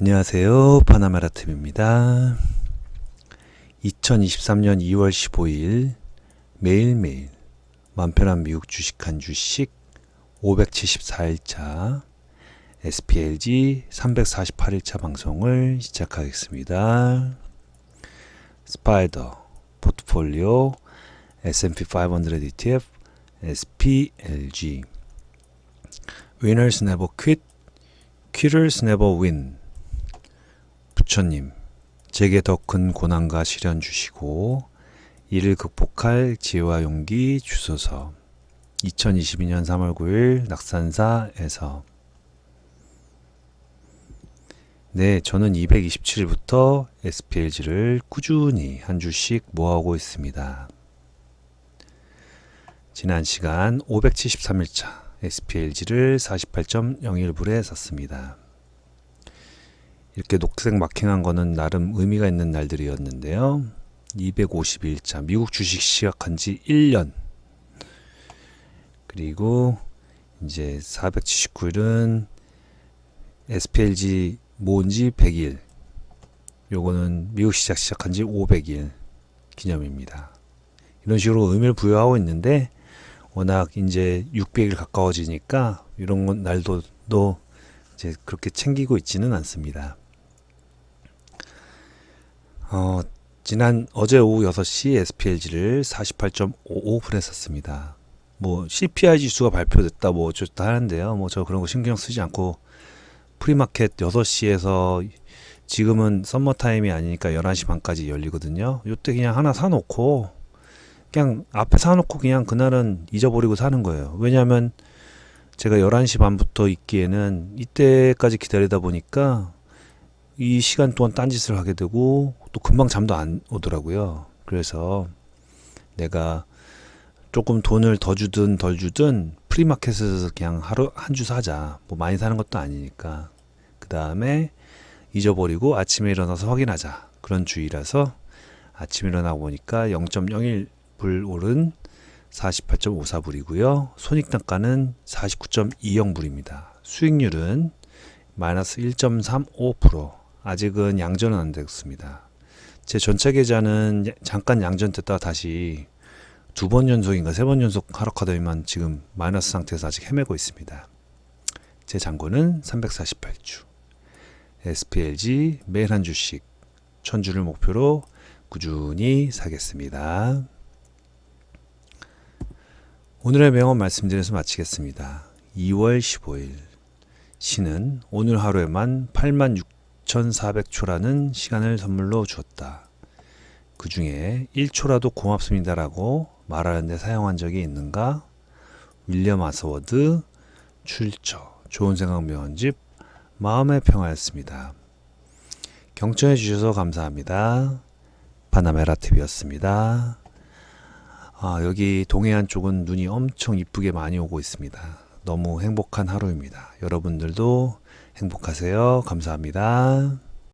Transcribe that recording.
안녕하세요. 파나마라 TV입니다. 2023년 2월 15일 매일매일 만편한 미국 주식 한 주씩 574일차 SPLG 348일차 방송을 시작하겠습니다. 스파이더 포트폴리오 S&P 500 ETF SPLG Winners never quit, quitters never win. 부처님, 제게 더 큰 고난과 시련 주시고 이를 극복할 지혜와 용기 주소서. 2022년 3월 9일 낙산사에서 네, 저는 227일부터 SPLG를 꾸준히 한 주씩 모아오고 있습니다. 지난 시간 573일차 SPLG를 48.01불에 샀습니다. 이렇게 녹색 마킹한 거는 나름 의미가 있는 날들이었는데요. 251차 미국 주식 시작한 지 1년. 그리고 이제 479일은 SPLG 모은 지 100일. 요거는 미국 시작 시작한 지 500일 기념입니다. 이런 식으로 의미를 부여하고 있는데 워낙 이제 600일 가까워지니까 이런 건 날도 또 이제 그렇게 챙기고 있지는 않습니다. 어, 지난 어제 오후 6시 SPLG를 48.55불에 샀습니다. 뭐 CPI 지수가 발표됐다 뭐 어쩌다 하는데요. 뭐 저 그런 거 신경 쓰지 않고 프리마켓 6시에서 지금은 썸머 타임이 아니니까 11시 반까지 열리거든요. 요때 그냥 하나 사놓고 그냥 앞에 사놓고 그냥 그날은 잊어버리고 사는 거예요. 왜냐하면 제가 11시 반부터 있기에는 이때까지 기다리다 보니까 이 시간 동안 딴짓을 하게 되고 또 금방 잠도 안 오더라고요. 그래서 내가 조금 돈을 더 주든 덜 주든 프리마켓에서 그냥 하루 한 주 사자. 뭐 많이 사는 것도 아니니까. 그 다음에 잊어버리고 아침에 일어나서 확인하자. 그런 주의라서 아침에 일어나고 보니까 0.01불 오른 48.54불이고요. 손익단가는 49.20불입니다. 수익률은 마이너스 1.35%. 아직은 양전은 안 됐습니다. 제 전체 계좌는 잠깐 양전 됐다가 다시 두 번 연속인가 세 번 연속 하락하더니만 지금 마이너스 상태에서 아직 헤매고 있습니다. 제 잔고는 348주. SPLG 매일 한 주씩 천 주를 목표로 꾸준히 사겠습니다. 오늘의 명언 말씀드려서 마치겠습니다. 2월 15일 신은 오늘 하루에만 86,400초라는 시간을 선물로 주었다. 그 중에 1초라도 고맙습니다라고 말하는데 사용한 적이 있는가? 윌리엄 아서워드 출처 좋은 생각 명언집 마음의 평화였습니다. 경청해 주셔서 감사합니다. 바나메라 TV였습니다. 아, 여기 동해안 쪽은 눈이 엄청 이쁘게 많이 오고 있습니다. 너무 행복한 하루입니다. 여러분들도 행복하세요. 감사합니다.